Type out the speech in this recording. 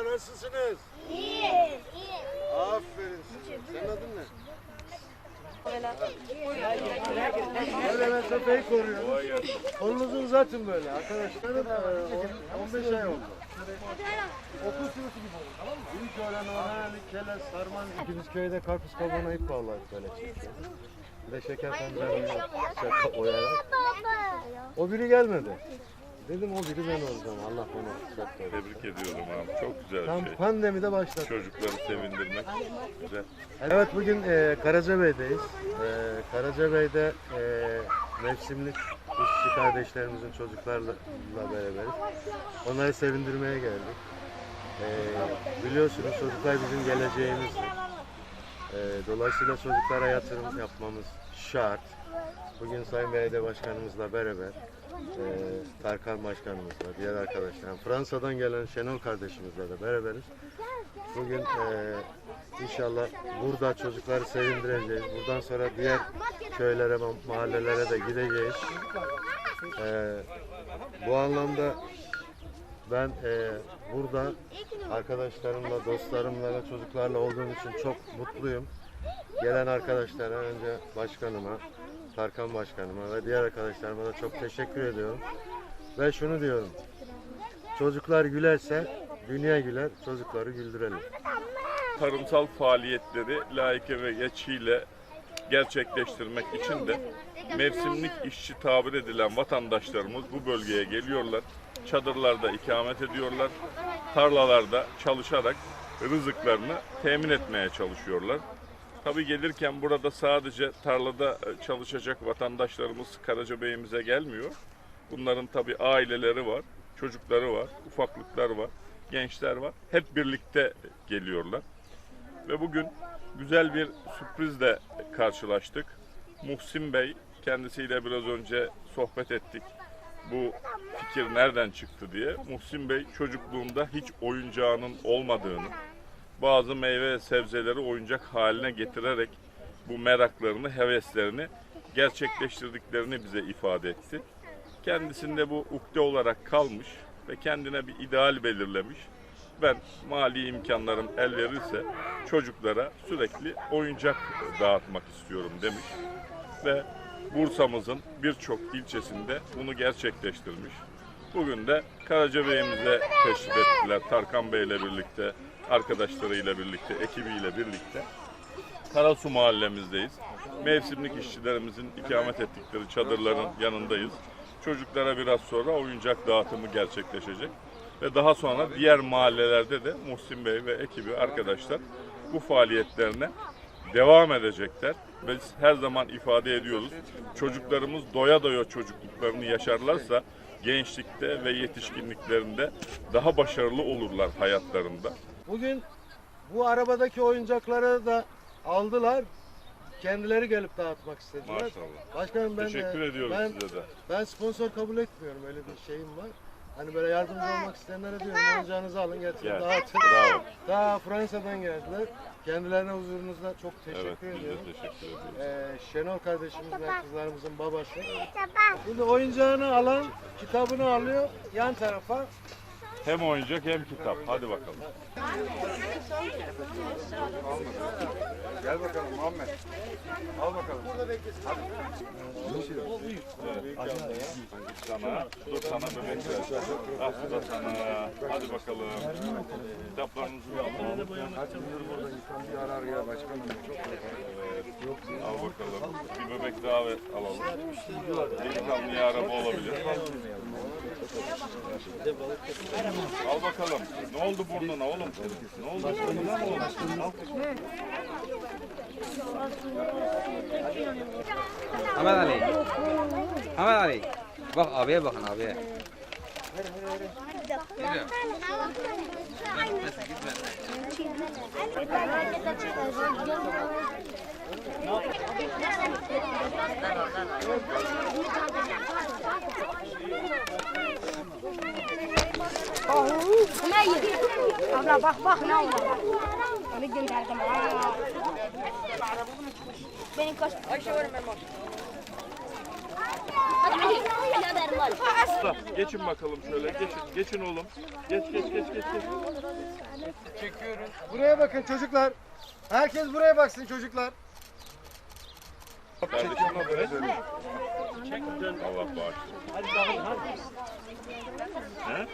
Çocuklar nasılsınız? İyi. Aferin size. Senin adın ne? Böyle mesafeyi koruyoruz. Kolunuzu uzatın böyle arkadaşlar. Ee, 15 ay oldu. Okul sürüsü gibi oldu tamam mı? İlk öğren öğrenlik, kele, sarman. Biz köyde karpuz kabuğuna ip bağladık böyle. Bir de şeker pancarını şaka oyarak. O biri gelmedi. Dedim o biri ben olacağım. Allah bana kısmet versin. Tebrik ediyorum abi. Çok güzel Tam şey. pandemide başladı. Çocukları sevindirmek güzel. Evet bugün e, Karacabey'deyiz. E, Karacabey'de e, mevsimlik işçi kardeşlerimizin çocuklarla beraberiz. Onları sevindirmeye geldik. E, biliyorsunuz çocuklar bizim geleceğimiz. E, dolayısıyla çocuklara yatırım yapmamız şart. Bugün Sayın Belediye Başkanımızla beraber e, Tarkan Başkanımızla, diğer arkadaşlar, Fransa'dan gelen Şenol kardeşimizle de beraberiz. Bugün e, inşallah burada çocukları sevindireceğiz. Buradan sonra diğer köylere, mahallelere de gideceğiz. E, bu anlamda ben e, burada arkadaşlarımla, dostlarımla çocuklarla olduğum için çok mutluyum. Gelen arkadaşlara önce başkanıma, Tarkan başkanıma ve diğer arkadaşlarıma da çok teşekkür ediyorum. Ve şunu diyorum. Çocuklar gülerse dünya güler, çocukları güldürelim. Tarımsal faaliyetleri layıkı ve geçiyle gerçekleştirmek için de mevsimlik işçi tabir edilen vatandaşlarımız bu bölgeye geliyorlar. Çadırlarda ikamet ediyorlar. Tarlalarda çalışarak rızıklarını temin etmeye çalışıyorlar. Tabii gelirken burada sadece tarlada e, çalışacak vatandaşlarımız Karacabeyimize gelmiyor. Bunların tabii aileleri var, çocukları var, ufaklıklar var, gençler var. Hep birlikte geliyorlar. Ve bugün güzel bir sürprizle karşılaştık. Muhsin Bey kendisiyle biraz önce sohbet ettik. Bu fikir nereden çıktı diye. Muhsin Bey çocukluğunda hiç oyuncağının olmadığını, bazı meyve ve sebzeleri oyuncak haline getirerek bu meraklarını, heveslerini gerçekleştirdiklerini bize ifade etti. Kendisinde bu ukde olarak kalmış ve kendine bir ideal belirlemiş. Ben mali imkanlarım el verirse çocuklara sürekli oyuncak dağıtmak istiyorum demiş. Ve Bursa'mızın birçok ilçesinde bunu gerçekleştirmiş. Bugün de Karacabey'imize teşrif ettiler. Tarkan Bey ile birlikte, arkadaşlarıyla birlikte, ekibiyle birlikte. Karasu mahallemizdeyiz. Mevsimlik işçilerimizin ikamet ettikleri çadırların yanındayız. Çocuklara biraz sonra oyuncak dağıtımı gerçekleşecek. Ve daha sonra diğer mahallelerde de Muhsin Bey ve ekibi arkadaşlar bu faaliyetlerine devam edecekler. Biz her zaman ifade ediyoruz. Çocuklarımız doya doya çocukluklarını yaşarlarsa gençlikte ve yetişkinliklerinde daha başarılı olurlar hayatlarında. Bugün bu arabadaki oyuncakları da aldılar. Kendileri gelip dağıtmak istediler. Maşallah. Başkanım ben Teşekkür de, ediyoruz ben, size de. ben sponsor kabul etmiyorum öyle bir şeyim var. Hani böyle yardımcı olmak isteyenlere diyorum oyuncağınızı alın getirin Gel. dağıtın. Bravo. Daha Fransa'dan geldiler. Kendilerine huzurunuzda çok teşekkür Evet, biz ediyorum. de teşekkür ediyoruz. Ee, Şenol kardeşimiz ve kızlarımızın babası. Şimdi oyuncağını alan kitabını alıyor yan tarafa. Hem oyuncak hem kitap. Hadi bakalım. Gel bakalım Muhammed. Al bakalım. Sana, dur sana bebek ver. Ah bu da sana. Hadi bakalım. Kitaplarınızı alın. Bir arar ya başkanım. Al bakalım. Bir bebek daha ver, alalım. Delikanlıya araba olabilir. Al bakalım. Ne oldu burnuna oğlum? Ne oldu burnuna oldu? Ahmet Ali. Ahmet Ali. Bak abiye bakın abiye. Abla bak bak ne oldu? Onu gönderdim. Benim kaç... Ayşe var. Hadi hadi. Hadi hadi. Usta geçin bakalım şöyle. Geçin. Geçin oğlum. Geç geç geç geç. geç. Buraya bakın çocuklar. Herkes buraya baksın çocuklar. Kardeşim buraya dönün. Allah bağışlasın. He?